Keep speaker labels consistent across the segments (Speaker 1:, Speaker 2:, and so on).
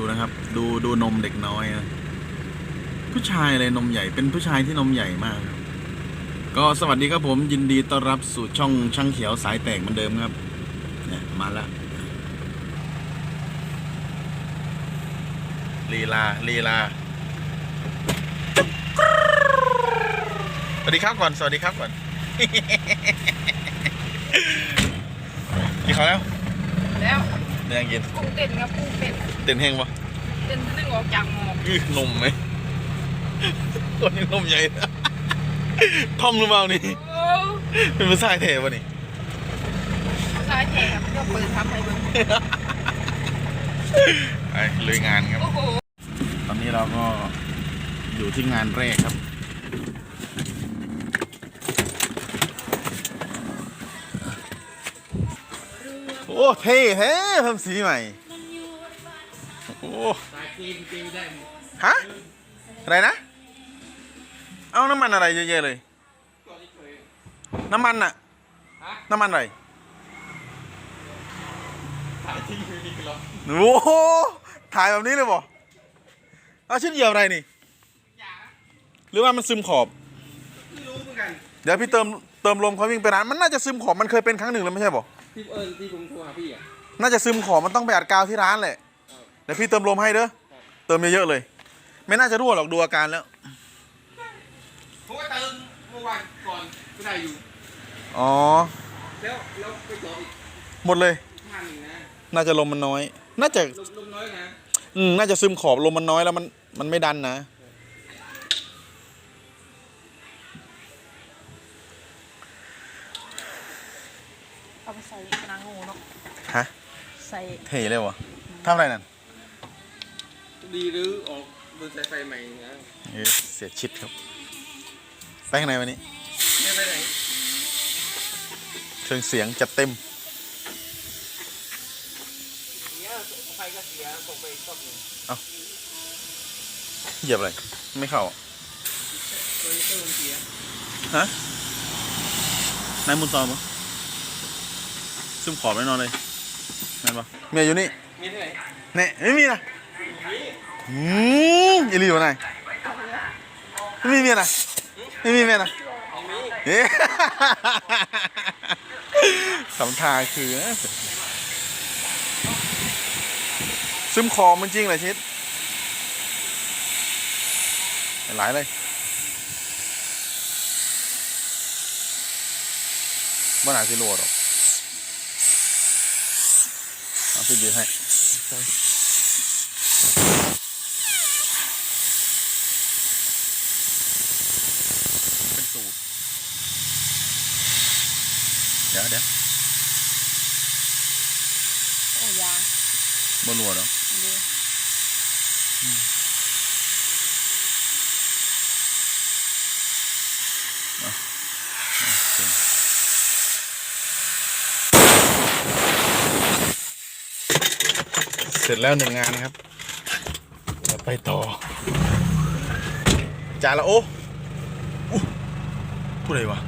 Speaker 1: ดูนะครับ ดูดูนมเด็กน้อยนะผู้ชายเลยนมใหญ่เป็นผู้ชายที่นมใหญ่มาก ก็สวัสดีครับผมยินดีต้อนรับสู่ช่องช่างเขียวสายแตกเหมือนเดิมครับ เนี่ยมาแล้วลีลาลีลาสวัสดีครับก่อนสวัสดีครับก่อนกินข้าแล้ว
Speaker 2: แล้ว
Speaker 1: เนี่ยยังกิน
Speaker 2: กุ้งเต้นครับกุ้งเต้น
Speaker 1: เต้นแห้งปะ
Speaker 2: เต้นนึงออกจากหมอก
Speaker 1: ยืดนมไหมคนนี้นมใหญ่นะทอมหรือเปล่านี่
Speaker 2: โอ้
Speaker 1: เป็นภาษาไทยวะนี่
Speaker 2: สายแถบก็เปิดทำให้เบิ่ง
Speaker 1: ไปลุยงานครับ
Speaker 2: โอ้โห
Speaker 1: ตอนนี้เราก็อยู่ที่งานแรกครับ อ้เท่แท้ทำสีใหม่ โอ้ฮะอะไรนะ เอาน้ำมันอะไรเยอะแยะเลย น้ำมันอะน้ำมันอะไรโอ้โหถ่ายแบบนี้เลยบ่เอาชิ้นเหยียบอะไรนี่ หรือว่ามันซึมขอบ
Speaker 3: ไม่รู้เหมือนกัน
Speaker 1: เดี๋ยวพี่เติมเติมลมเขาวิ่งไปร้าน มันน่าจะซึมขอบ มันเคยเป็นครั้งหนึ่งแล้วไม่ใช่บ่
Speaker 3: ที่เอิญที่ผมโทรหาพี่อะ
Speaker 1: น่าจะซึมขอบมันต้องไปอัดกาวที่ร้านแหละ เดี๋ยวพี่เติมลมให้เด้อ เติมเยอะๆเลย ไม่น่าจะรั่วหรอกดูอาการแล้ว
Speaker 3: ผมก็เติมเมื่อวานก่อนก็ได้อยู่
Speaker 1: อ๋อ
Speaker 3: แล้วแล้วไปต่ออีก
Speaker 1: หมดเลย
Speaker 3: พันหนึ่งนะ
Speaker 1: น่าจะลมมันน้อย น่าจะ
Speaker 3: ลมลมน้อยนะ
Speaker 1: อืมน่าจะซึมขอบลมมันน้อยแล้วมันมันไม่ดันนะ
Speaker 2: เอาไปใส่นางงูเนาะ
Speaker 1: ฮะ
Speaker 2: ใส่
Speaker 1: เท่เลยวะทำอะไรนั่น
Speaker 3: ดีหรือออกเดินสายไฟใหม่นะ
Speaker 1: เอ้ยเสียชิดครับ ไปข้างในวันนี้
Speaker 3: ไม่ไปไหน
Speaker 1: เครื่องเสียงจัดเต็ม
Speaker 3: เสียไฟก็เสียส่งไปอีกรอบหนึ่ง
Speaker 1: เหยียบอะไร ไม่เข้าอะ
Speaker 3: โดยเติมเสีย
Speaker 1: ฮะนายมุนซอมปะซึมขอบแน่นอนเลย แม่นปะเมียอยู่นี่
Speaker 3: มีที่ไหน
Speaker 1: เนี่ยไม่มีนะอืมอีหลีวะนายไม่มีเมียนะไม่มีเมียนะเอ๊ะสำทาคือ ซึมขอบมันจริงเหรอชิดหลายเลยบ่น่าสิโหลดหรอก เอาพี่บีบให้เป็นสูตรเดี๋ยวเดี๋ยว
Speaker 2: โอ้ยา
Speaker 1: บ่รัวหรอก
Speaker 2: ดู
Speaker 1: เส ร็จแล้วหนึ่งงานครับเดี๋ยวไปต่อจานละโอ้อู้พูดอะไรวะ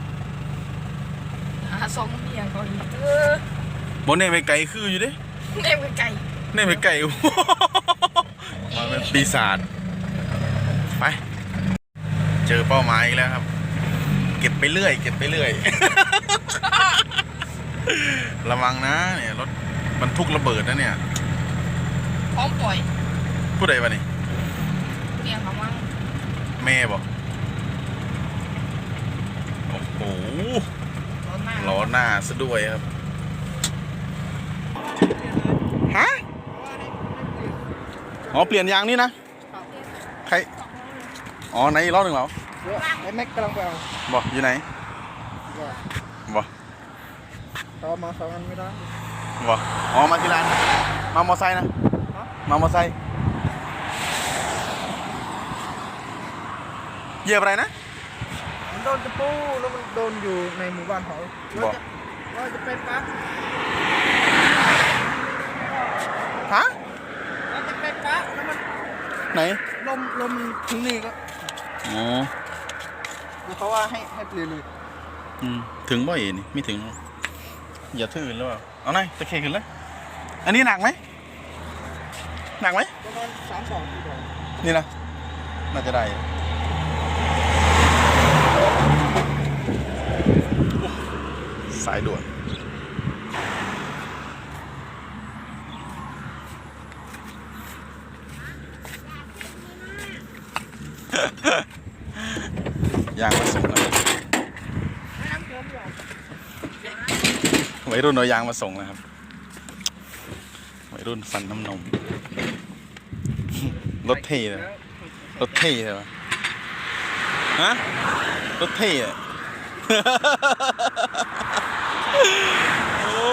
Speaker 2: หาสองเมียก่อนเออบ
Speaker 1: นเนี่ยไปไกลคืออยู่เดิ
Speaker 2: เน่ไปไก่
Speaker 1: เนี่ยไปไกลมาเป็นปีศาจไป เจอเป้าหมายอีกแล้วครับ เก็บไปเรื่อย เก็บไปเรื่อย ระวังนะเนี่ยรถบรรทุกระเบิดนะเนี่ย
Speaker 2: พร้อมปล่อย
Speaker 1: พูดอะไรวะนี่
Speaker 2: เมียเขามั่ง
Speaker 1: แม่บอกโอ้โห
Speaker 2: ร้อนมาก
Speaker 1: ล้อหน้าซะด้วยครับ ฮะ อ๋อ เปลี่ยนยางนี่นะ ใคร อ๋อ ไหนอีกรอบหนึ่งเหรอ
Speaker 3: ไอ้แม็กกำลังไปเอา
Speaker 1: บอกอยู่ไหนบอก
Speaker 3: ต่อมาสองอันไม่ได้
Speaker 1: บอกอ๋อ มาที่ร้านมามอไซค์นะ มามอไซค์เหยียบอะไรนะ
Speaker 3: มันโดนตะปูแล้วมันโดนอยู่ในหมู่บ้านเขา
Speaker 1: บอก
Speaker 3: เราจะไปปั๊บ
Speaker 1: ฮะ
Speaker 3: เราจะไปปั๊บแล้วมัน
Speaker 1: ไหน
Speaker 3: ลมลมถึงนี่ก็
Speaker 1: อ๋อ
Speaker 3: เขาว่าให้ให้เปลี่ยนเลย
Speaker 1: อืมถึงบ่อยนี่ไม่ถึงหรอกอย่าทื่นหรือเปล่าเอาหน่อยตะเคขึ้นเลย อันนี้หนักไหม หนักไหม
Speaker 3: ประมาณสามสองสี่สอง
Speaker 1: นี่นะน่าจะได้สายด่วนยางมาส่งแล้ววัยรุ่นเอายางมาส่งแล้วครับวัยรุ่นฟันน้ำนม รถเท่เลยรถเท่ใช่ปะฮะรถเท่อะโอ้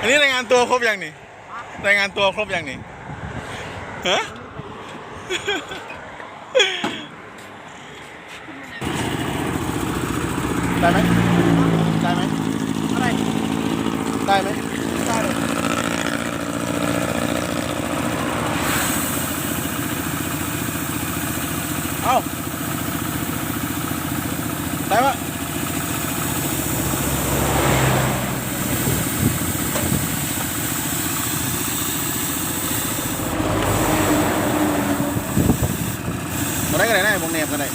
Speaker 1: อันนี้รายงานตัวครบยังนี่รายงานตัวครบยังนี่ฮะได้ไหมได้ไหม
Speaker 3: อะไร
Speaker 1: ได้ไหม
Speaker 3: ได้เลย
Speaker 1: เอ้า ได้ปะมาได้กันไหนได้วงเนบกันไหน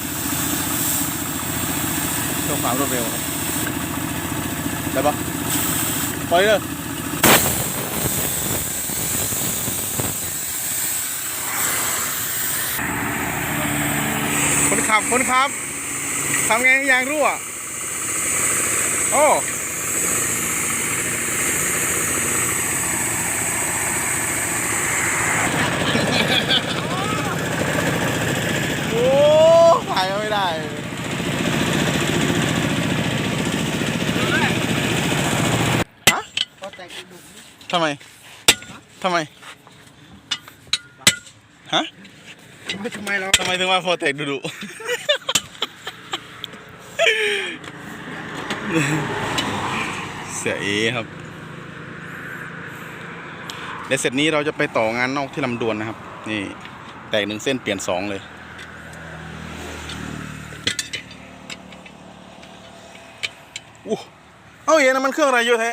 Speaker 1: เพื่อความรวดเร็วได้ปะไปเลยคนขับคนขับ ทำไงให้ยางรั่ว โอ้โอ้ถ่ายก็ไม่ได้ฮะ
Speaker 3: ก็แตกดุ
Speaker 1: ทำไมทำไมฮะ
Speaker 3: ไม่ทำไมเรา
Speaker 1: ทำไมถึงว่าโฟเทคดุดุ เสียเอครับเดี๋ยวเสร็จนี้เราจะไปต่องานนอกที่ลำดวนนะครับ นี่ แตกหนึ่งเส้นเปลี่ยนสองเลยอู้เอาเอ๋น้ำมันเครื่องอะไรเยอะแท้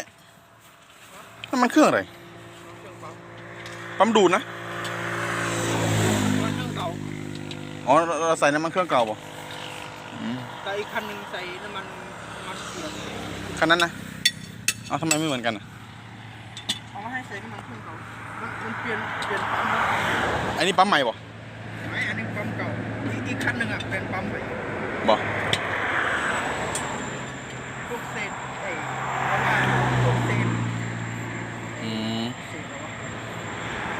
Speaker 1: น้ำมันเครื่องอะไรปั๊มดูดนะ
Speaker 3: เครื่องเก่า
Speaker 1: อ๋อเราเราใส่น้ำมันเครื่องเก่าป่ะ
Speaker 3: แต่อีกคันหนึ่งใส่น้ำมันน้ำมันเปลี่ยน
Speaker 1: คันนั้นนะเอาทำไมไม่เหมือนกันอะ
Speaker 3: เอามาให้ใส่น้ำมันเครื่องเก่ามันมันเปลี่ยนเปลี่ยนปั๊มนะ
Speaker 1: อันนี้ปั๊มใหม่ป่ะ
Speaker 3: ไม่อันนี้ปั๊มเก่าอีกอีกคันหนึ่งอะเป็นปั๊มใหม่
Speaker 1: บ่
Speaker 3: พวกเศษไอ้ประมาณพวกเศษ
Speaker 1: อืม
Speaker 3: เศษอะไรวะ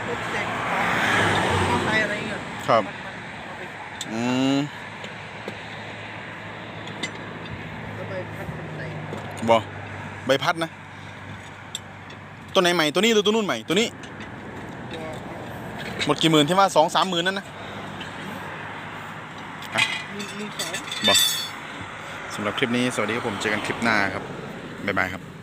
Speaker 3: พวกเศษของมอเตอร์ไซค์อะไรเงี้ย
Speaker 1: ครับ
Speaker 3: มันมันเอาไป
Speaker 1: อืม
Speaker 3: แล้วไปพัดมันใส่
Speaker 1: บ่ใบพัดนะ ตัวไหนใหม่ตัวนี้หรือตัวนู่นใหม่ตัวนี้
Speaker 3: ตัว
Speaker 1: หมดกี่หมื่นที่ว่าสองสามหมื่นนั่นนะ
Speaker 3: มือมือสอง
Speaker 1: บ่สำหรับคลิปนี้สวัสดีครับผมเจอกันคลิปหน้าครับ บ๊ายบายครับ